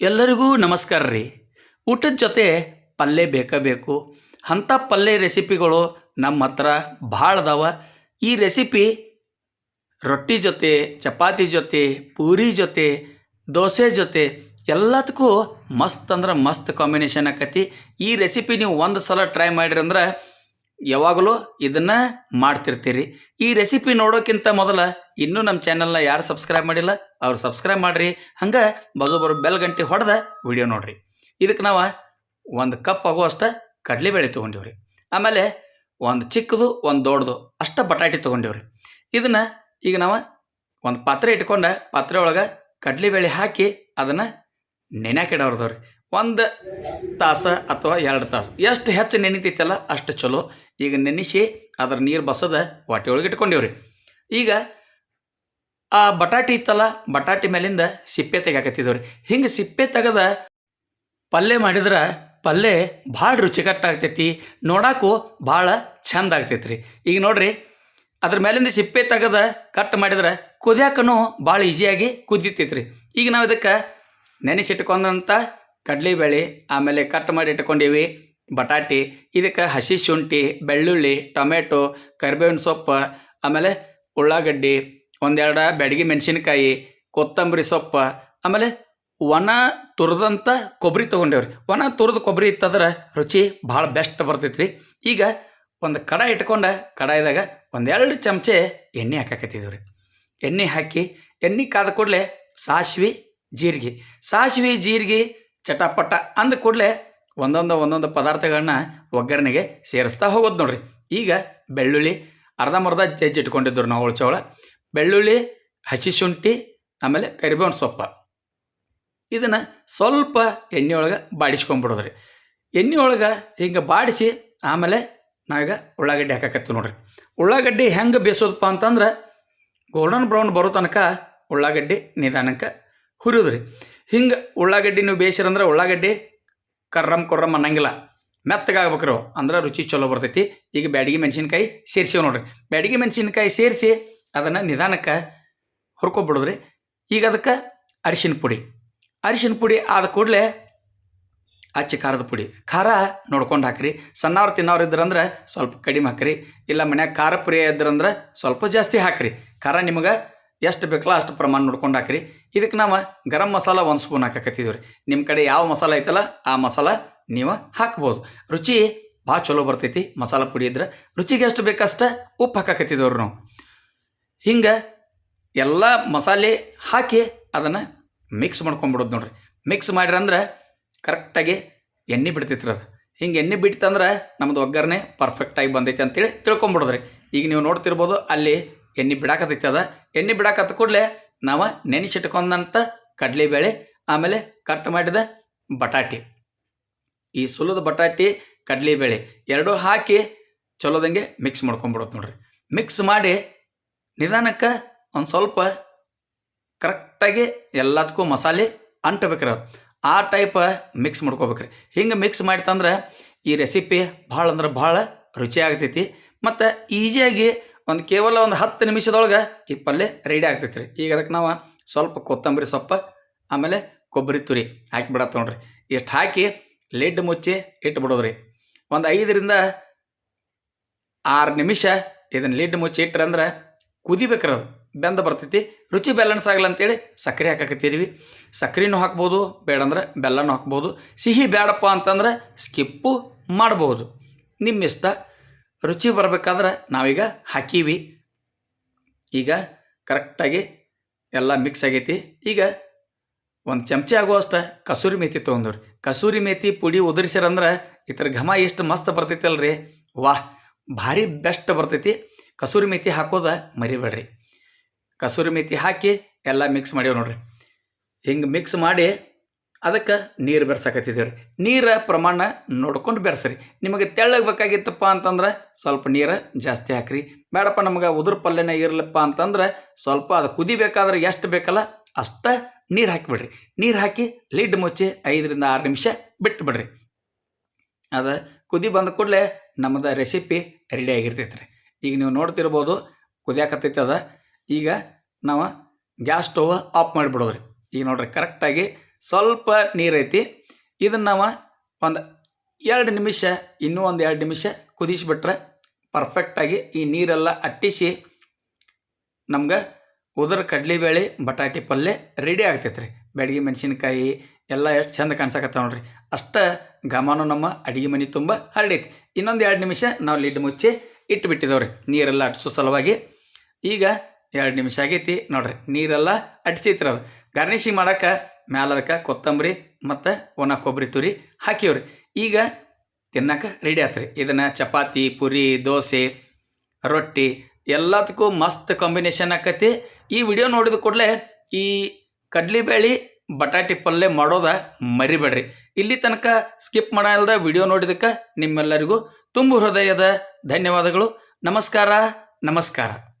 ಎಲ್ಲರಿಗೂ ನಮಸ್ಕಾರ ರೀ. ಊಟದ ಜೊತೆ ಪಲ್ಯ ಬೇಕೇ ಬೇಕು ಅಂಥ ಪಲ್ಯ ರೆಸಿಪಿಗಳು ನಮ್ಮ ಹತ್ರ ಭಾಳ ಅದಾವ. ಈ ರೆಸಿಪಿ ರೊಟ್ಟಿ ಜೊತೆ, ಚಪಾತಿ ಜೊತೆ, ಪೂರಿ ಜೊತೆ, ದೋಸೆ ಜೊತೆ ಎಲ್ಲದಕ್ಕೂ ಮಸ್ತ್ ಅಂದ್ರೆ ಮಸ್ತ್ ಕಾಂಬಿನೇಷನ್ ಆಕತಿ. ಈ ರೆಸಿಪಿ ನೀವು ಒಂದು ಸಲ ಟ್ರೈ ಮಾಡಿರಿ ಅಂದ್ರೆ ಯಾವಾಗಲೂ ಇದನ್ನು ಮಾಡ್ತಿರ್ತೀರಿ. ಈ ರೆಸಿಪಿ ನೋಡೋಕ್ಕಿಂತ ಮೊದಲ ಇನ್ನೂ ನಮ್ಮ ಚಾನಲ್ನ ಯಾರು ಸಬ್ಸ್ಕ್ರೈಬ್ ಮಾಡಿಲ್ಲ, ಅವ್ರು ಸಬ್ಸ್ಕ್ರೈಬ್ ಮಾಡಿರಿ. ಹಂಗೆ ಬಜೋಬರು ಬರೋ ಬೆಲ್ ಗಂಟೆ ಹೊಡೆದ ವಿಡಿಯೋ ನೋಡಿರಿ. ಇದಕ್ಕೆ ನಾವು ಒಂದು ಕಪ್ ಆಗುವಷ್ಟು ಕಡಲೆಬೇಳೆ ತೊಗೊಂಡಿವ್ರಿ. ಆಮೇಲೆ ಒಂದು ಚಿಕ್ಕದು, ಒಂದು ದೊಡ್ಡದು ಅಷ್ಟು ಬಟಾಟೆ ತೊಗೊಂಡಿವ್ರಿ. ಇದನ್ನು ಈಗ ನಾವು ಒಂದು ಪಾತ್ರೆ ಇಟ್ಕೊಂಡು ಪಾತ್ರೆ ಒಳಗೆ ಕಡಲೆಬೇಳೆ ಹಾಕಿ ಅದನ್ನು ನೆನೆಕಿಡೋರ್ದವ್ರಿ ಒಂದು ತಾಸು ಅಥವಾ ಎರಡು ತಾಸು. ಎಷ್ಟು ಹೆಚ್ಚು ನೆನಿತೈತಲ್ಲ ಅಷ್ಟು ಚಲೋ. ಈಗ ನೆನೆಸಿ ಅದ್ರ ನೀರು ಬಸದ ಹೊಟ್ಟೆ ಒಳಗೆ ಇಟ್ಕೊಂಡಿವ್ರಿ. ಈಗ ಆ ಬಟಾಟಿ ಇತ್ತಲ್ಲ, ಬಟಾಟಿ ಮೇಲಿಂದ ಸಿಪ್ಪೆ ತೆಗಾಕತ್ತಿದ್ದವ್ರಿ ಹಿಂಗೆ ಸಿಪ್ಪೆ ತೆಗೆದ ಪಲ್ಯ ಮಾಡಿದ್ರೆ ಪಲ್ಯ ಭಾಳ ರುಚಿಕಟ್ಟಾಗ್ತೈತಿ ನೋಡಕ್ಕೂ ಭಾಳ ಚಂದ ಆಗ್ತೈತಿ ರೀ ಈಗ ನೋಡ್ರಿ, ಅದ್ರ ಮೇಲಿಂದ ಸಿಪ್ಪೆ ತೆಗೆದ ಕಟ್ ಮಾಡಿದ್ರೆ ಕುದಿಯಾಕನು ಭಾಳ ಈಸಿಯಾಗಿ ಕುದಿತೈತಿ ರೀ ಈಗ ನಾವು ಇದಕ್ಕೆ ನೆನೆಸಿಟ್ಕೊಂಡಂಥ ಕಡಲೆಬೇಳೆ, ಆಮೇಲೆ ಕಟ್ ಮಾಡಿ ಇಟ್ಕೊಂಡೀವಿ, ಬಟಾಟಿ, ಇದಕ್ಕೆ ಹಸಿ ಶುಂಠಿ, ಬೆಳ್ಳುಳ್ಳಿ, ಟೊಮೆಟೊ, ಕರಿಬೇವಿನ ಸೊಪ್ಪು, ಆಮೇಲೆ ಉಳ್ಳಾಗಡ್ಡಿ, ಒಂದೆರಡು ಬೆಡಗಿ ಮೆಣಸಿನ್ಕಾಯಿ, ಕೊತ್ತಂಬರಿ ಸೊಪ್ಪು, ಆಮೇಲೆ ಒಣ ತುರಿದಂಥ ಕೊಬ್ಬರಿ ತೊಗೊಂಡೇವ್ರಿ. ಒಣ ತುರಿದ ಕೊಬ್ಬರಿ ಇತ್ತಂದ್ರೆ ರುಚಿ ಭಾಳ ಬೆಸ್ಟ್ ಬರ್ತೈತ್ರಿ. ಈಗ ಒಂದು ಕಡಾಯಿ ಇಟ್ಕೊಂಡು ಕಡಾಯಿದಾಗ ಒಂದೆರಡು ಚಮಚೆ ಎಣ್ಣೆ ಹಾಕಾಕತ್ತಿದ್ದೀವಿ ರೀ ಎಣ್ಣೆ ಹಾಕಿ, ಎಣ್ಣೆ ಕಾದ ಕೂಡಲೇ ಸಾಸಿವೆ, ಜೀರಿಗೆ. ಸಾಸಿವೆ, ಜೀರಿಗೆ ಚಟಪಟ ಅಂದ ಕೂಡಲೇ ಒಂದೊಂದು ಒಂದೊಂದು ಪದಾರ್ಥಗಳನ್ನ ಒಗ್ಗರಣೆಗೆ ಸೇರಿಸ್ತಾ ಹೋಗೋದು ನೋಡ್ರಿ. ಈಗ ಬೆಳ್ಳುಳ್ಳಿ ಅರ್ಧಂಬರ್ಧ ಜಜ್ಜಿ ಇಟ್ಕೊಂಡಿದ್ರು ನಾವು ಉಳ್ಚೋಳ ಬೆಳ್ಳುಳ್ಳಿ, ಹಸಿ ಶುಂಠಿ, ಆಮೇಲೆ ಕರಿಬೇವಿನ ಸೊಪ್ಪು. ಇದನ್ನು ಸ್ವಲ್ಪ ಎಣ್ಣೆ ಒಳಗೆ ಬಾಡಿಸ್ಕೊಂಬಿಡೋದ್ರಿ. ಎಣ್ಣೆ ಒಳಗೆ ಹಿಂಗೆ ಬಾಡಿಸಿ ಆಮೇಲೆ ನಾವೀಗ ಉಳ್ಳಾಗಡ್ಡಿ ಹಾಕಾಕತ್ತೀವಿ ನೋಡ್ರಿ. ಉಳ್ಳಾಗಡ್ಡಿ ಹೆಂಗೆ ಬೇಯಿಸೋದಪ್ಪ ಅಂತಂದ್ರೆ ಗೋಲ್ಡನ್ ಬ್ರೌನ್ ಬರೋ ತನಕ ಉಳ್ಳಾಗಡ್ಡಿ ನಿಧಾನಕ್ಕೆ ಹುರಿಯೋದ್ರಿ ಹಿಂಗೆ ಉಳ್ಳಾಗಡ್ಡಿ ನೀವು ಬೇಯಿಸಿರಂದ್ರೆ ಉಳ್ಳಾಗಡ್ಡಿ ಕರ್ರಮ್ ಕೊರ್ರಮ್ ಅನ್ನಂಗಿಲ್ಲ. ಮೆತ್ತಗಾಗ್ಬೇಕ್ರಿ ಅವು ಅಂದ್ರೆ ರುಚಿ ಚಲೋ ಬರ್ತೈತಿ. ಈಗ ಬ್ಯಾಡಗಿ ಮೆಣಸಿನ್ಕಾಯಿ ಸೇರಿಸಿವ್ ನೋಡ್ರಿ. ಬ್ಯಾಡಗಿ ಮೆಣಸಿನ್ಕಾಯಿ ಸೇರಿಸಿ ಅದನ್ನು ನಿಧಾನಕ್ಕೆ ಹುರ್ಕೊಬಿಡೋದ್ರಿ. ಈಗ ಅದಕ್ಕೆ ಅರಿಶಿನ ಪುಡಿ. ಅರಿಶಿನ ಪುಡಿ ಆದ ಕೂಡಲೇ ಅಚ್ಚ ಖಾರದ ಪುಡಿ. ಖಾರ ನೋಡ್ಕೊಂಡು ಹಾಕ್ರಿ. ಸಣ್ಣವ್ರು ತಿನ್ನೋರು ಇದ್ರಂದ್ರೆ ಸ್ವಲ್ಪ ಕಡಿಮೆ ಹಾಕ್ರಿ. ಇಲ್ಲ ಮನ್ಯಾಗ ಖಾರ ಪ್ರಿಯ ಇದ್ರಂದ್ರೆ ಸ್ವಲ್ಪ ಜಾಸ್ತಿ ಹಾಕ್ರಿ. ಖಾರ ನಿಮಗೆ ಎಷ್ಟು ಬೇಕಲ್ಲ ಅಷ್ಟು ಪ್ರಮಾಣ ನೋಡ್ಕೊಂಡು ಹಾಕ್ರಿ. ಇದಕ್ಕೆ ನಾವು ಗರಂ ಮಸಾಲ ಒಂದು ಸ್ಪೂನ್ ಹಾಕಕತ್ತಿದ್ದೀವಿ ರೀ ನಿಮ್ಮ ಕಡೆ ಯಾವ ಮಸಾಲ ಐತಲ್ಲ, ಆ ಮಸಾಲ ನೀವು ಹಾಕ್ಬೋದು. ರುಚಿ ಭಾಳ ಚಲೋ ಬರ್ತೈತಿ, ಮಸಾಲ ಪುಡಿ ಇದ್ರೆ. ರುಚಿಗೆ ಎಷ್ಟು ಬೇಕಷ್ಟ ಉಪ್ಪು ಹಾಕಾಕತ್ತಿದ್ದೇವ್ರಿ ನಾವು. ಹಿಂಗೆ ಎಲ್ಲ ಮಸಾಲೆ ಹಾಕಿ ಅದನ್ನು ಮಿಕ್ಸ್ ಮಾಡ್ಕೊಂಬಿಡೋದು ನೋಡ್ರಿ. ಮಿಕ್ಸ್ ಮಾಡಿರಿ ಅಂದ್ರೆ ಕರೆಕ್ಟಾಗಿ ಎಣ್ಣೆ ಬಿಡ್ತೈತ್ರಿ ಅದು. ಹಿಂಗೆ ಎಣ್ಣೆ ಬಿಡ್ತಂದ್ರೆ ನಮ್ಮದು ಒಗ್ಗರಣೆ ಪರ್ಫೆಕ್ಟಾಗಿ ಬಂದೈತೆ ಅಂತೇಳಿ ತಿಳ್ಕೊಂಬಿಡೋದ್ರಿ. ಈಗ ನೀವು ನೋಡ್ತಿರ್ಬೋದು ಅಲ್ಲಿ ಎಣ್ಣೆ ಬಿಡಾಕತ್ತೈತಿ ಅದ. ಎಣ್ಣೆ ಬಿಡಾಕತ್ತ ಕೂಡಲೇ ನಾವು ನೆನೆಸಿಟ್ಕೊಂಡಂಥ ಕಡಲೆಬೇಳೆ, ಆಮೇಲೆ ಕಟ್ ಮಾಡಿದ ಬಟಾಟಿ. ಈ ಸುಲದ ಬಟಾಟಿ, ಕಡಲೆಬೇಳೆ ಎರಡೂ ಹಾಕಿ ಚಲೋದಂಗೆ ಮಿಕ್ಸ್ ಮಾಡ್ಕೊಂಬಿಡುತ್ತೆ ನೋಡ್ರಿ. ಮಿಕ್ಸ್ ಮಾಡಿ ನಿಧಾನಕ್ಕೆ ಒಂದು ಸ್ವಲ್ಪ ಕರೆಕ್ಟಾಗಿ ಎಲ್ಲದಕ್ಕೂ ಮಸಾಲೆ ಅಂಟಬೇಕ್ರಿ ಆ ಟೈಪ್ ಮಿಕ್ಸ್ ಮಾಡ್ಕೋಬೇಕ್ರಿ. ಹಿಂಗೆ ಮಿಕ್ಸ್ ಮಾಡಿತಂದ್ರೆ ಈ ರೆಸಿಪಿ ಭಾಳ ಅಂದ್ರೆ ಭಾಳ ರುಚಿಯಾಗ್ತೈತಿ. ಮತ್ತು ಈಸಿಯಾಗಿ ಒಂದು ಕೇವಲ ಒಂದು ಹತ್ತು ನಿಮಿಷದೊಳಗೆ ಈ ಪಲ್ಯ ರೆಡಿ ಆಗ್ತೈತೆ ರೀ. ಈಗ ಅದಕ್ಕೆ ನಾವು ಸ್ವಲ್ಪ ಕೊತ್ತಂಬರಿ ಸೊಪ್ಪು, ಆಮೇಲೆ ಕೊಬ್ಬರಿ ತುರಿ ಹಾಕಿ ಬಿಡತ್ತೆ ನೋಡ್ರಿ. ಇಷ್ಟು ಹಾಕಿ ಲೆಡ್ ಮುಚ್ಚಿ ಇಟ್ಬಿಡೋದ್ರಿ. ಒಂದು ಐದರಿಂದ ಆರು ನಿಮಿಷ ಇದನ್ನು ಲೆಡ್ ಮುಚ್ಚಿ ಇಟ್ರಂದ್ರೆ ಅಂದ್ರೆ ಅದು. ಬೆಂದ ಬರ್ತೈತಿ. ರುಚಿ ಬ್ಯಾಲೆನ್ಸ್ ಆಗಲ್ಲ ಅಂತೇಳಿ ಸಕ್ಕರೆ ಹಾಕಾಕತ್ತೀವಿ ಸಕ್ಕರೆನೂ ಹಾಕ್ಬೋದು ಬೇಡಂದ್ರೆ ಬೆಲ್ಲನೂ ಹಾಕ್ಬೋದು. ಸಿಹಿ ಬೇಡಪ್ಪ ಅಂತಂದ್ರೆ ಸ್ಕಿಪ್ಪು ಮಾಡ್ಬೋದು. ನಿಮ್ಮ ಇಷ್ಟ ರುಚಿ ಬರಬೇಕಾದ್ರೆ ನಾವೀಗ ಹಾಕೀವಿ. ಈಗ ಕರೆಕ್ಟಾಗಿ ಎಲ್ಲ ಮಿಕ್ಸ್ ಆಗೈತಿ. ಈಗ ಒಂದು ಚಮಚೆ ಆಗುವಷ್ಟು ಕಸೂರಿ ಮೇಥಿ ತೊಗೊಂಡ್ರಿ ಕಸೂರಿ ಮೇಥಿ ಪುಡಿ ಉದುರಿಸಿರಂದ್ರೆ ಇತರ ಘಮ ಎಷ್ಟು ಮಸ್ತ್ ಬರ್ತೈತಲ್ರಿ. ವಾಹ್, ಭಾರಿ ಬೆಸ್ಟ್ ಬರ್ತೈತಿ. ಕಸೂರಿ ಮೇಥಿ ಹಾಕೋದ ಮರಿಬೇಡ್ರಿ. ಕಸೂರಿ ಮೇಥಿ ಹಾಕಿ ಎಲ್ಲ ಮಿಕ್ಸ್ ಮಾಡೀವಿ ನೋಡ್ರಿ. ಹಿಂಗೆ ಮಿಕ್ಸ್ ಮಾಡಿ ಅದಕ್ಕೆ ನೀರು ಬೆರ್ಸಕತ್ತಿದ್ದೀವಿ ರೀ ನೀರ ಪ್ರಮಾಣ ನೋಡ್ಕೊಂಡು ಬೆರೆಸ್ರಿ. ನಿಮಗೆ ತೆಳ್ಳಗೆ ಬೇಕಾಗಿತ್ತಪ್ಪ ಅಂತಂದ್ರೆ ಸ್ವಲ್ಪ ನೀರು ಜಾಸ್ತಿ ಹಾಕ್ರಿ. ಬೇಡಪ್ಪ ನಮಗೆ ಉದುರು ಪಲ್ಯನ ಇರಲಪ್ಪ ಅಂತಂದ್ರೆ ಸ್ವಲ್ಪ ಅದು ಕುದಿಬೇಕಾದ್ರೆ ಎಷ್ಟು ಬೇಕಲ್ಲ ಅಷ್ಟ ನೀರು ಹಾಕಿಬಿಡ್ರಿ. ನೀರು ಹಾಕಿ ಲಿಡ್ ಮುಚ್ಚಿ ಐದರಿಂದ ಆರು ನಿಮಿಷ ಬಿಟ್ಟು ಬಿಡ್ರಿ ಅದು ಕುದಿ ಬಂದ ಕೂಡಲೇ ನಮ್ಮದು ರೆಸಿಪಿ ರೆಡಿ ಆಗಿರ್ತೈತೆ ರೀ ಈಗ ನೀವು ನೋಡ್ತಿರ್ಬೋದು ಕುದಿಯಾಕತ್ತೈತೆ ಅದ ಈಗ ನಾವು ಗ್ಯಾಸ್ ಸ್ಟವ್ ಆಫ್ ಮಾಡಿಬಿಡೋದ್ರಿ. ಈಗ ನೋಡ್ರಿ ಕರೆಕ್ಟಾಗಿ ಸ್ವಲ್ಪ ನೀರೈತಿ. ಇದನ್ನು ನಾವು ಒಂದು ಎರಡು ನಿಮಿಷ, ಇನ್ನೂ ಒಂದು ಎರಡು ನಿಮಿಷ ಕುದಿಸಿಬಿಟ್ರೆ ಪರ್ಫೆಕ್ಟಾಗಿ ಈ ನೀರೆಲ್ಲ ಅಟ್ಟಿಸಿ ನಮ್ಗೆ ಉದುರ ಕಡ್ಲಿಬೇಳೆ ಬಟಾಟಿ ಪಲ್ಯ ರೆಡಿ ಆಗ್ತೈತೆ ರೀ ಬೆಳಗ್ಗೆ ಮೆಣಸಿನ್ಕಾಯಿ ಎಲ್ಲ ಎಷ್ಟು ಚಂದ ಕಾಣಿಸಕತ್ತ ನೋಡ್ರಿ. ಅಷ್ಟ ಘಮನೂ ನಮ್ಮ ಅಡುಗೆ ಮನೆ ತುಂಬ ಹರಡೈತಿ. ಇನ್ನೊಂದು ಎರಡು ನಿಮಿಷ ನಾವು ಲಿಡ್ ಮುಚ್ಚಿ ಇಟ್ಬಿಟ್ಟಿದ್ದೇವೆ ರೀ ನೀರೆಲ್ಲ ಅಟ್ಸೋ ಸಲುವಾಗಿ. ಈಗ ಎರಡು ನಿಮಿಷ ಆಗೈತಿ ನೋಡ್ರಿ. ನೀರೆಲ್ಲ ಅಟ್ಸೈತ್ರಿ ಅದು. ಗಾರ್ನಿಶಿಂಗ್ ಮಾಡಕ್ಕೆ ಅದಕ್ಕೆ ಕೊತ್ತಂಬರಿ ಮತ್ತು ಒಣ ಕೊಬ್ಬರಿ ತುರಿ ಹಾಕಿವ್ರಿ. ಈಗ ತಿನ್ನಕ್ಕೆ ರೆಡಿ ಆತ್ರಿ. ಇದನ್ನು ಚಪಾತಿ, ಪುರಿ, ದೋಸೆ, ರೊಟ್ಟಿ ಎಲ್ಲದಕ್ಕೂ ಮಸ್ತ್ ಕಾಂಬಿನೇಷನ್ ಆಕತಿ. ಈ ವಿಡಿಯೋ ನೋಡಿದ ಕೂಡಲೇ ಈ ಕಡ್ಲಿಬೇಳೆ ಬಟಾಟಿ ಪಲ್ಯ ಮಾಡೋದ ಮರಿಬೇಡ್ರಿ. ಇಲ್ಲಿ ತನಕ ಸ್ಕಿಪ್ ಮಾಡಲ್ದ ವಿಡಿಯೋ ನೋಡಿದಕ್ಕೆ ನಿಮ್ಮೆಲ್ಲರಿಗೂ ತುಂಬು ಹೃದಯದ ಧನ್ಯವಾದಗಳು. ನಮಸ್ಕಾರ ನಮಸ್ಕಾರ.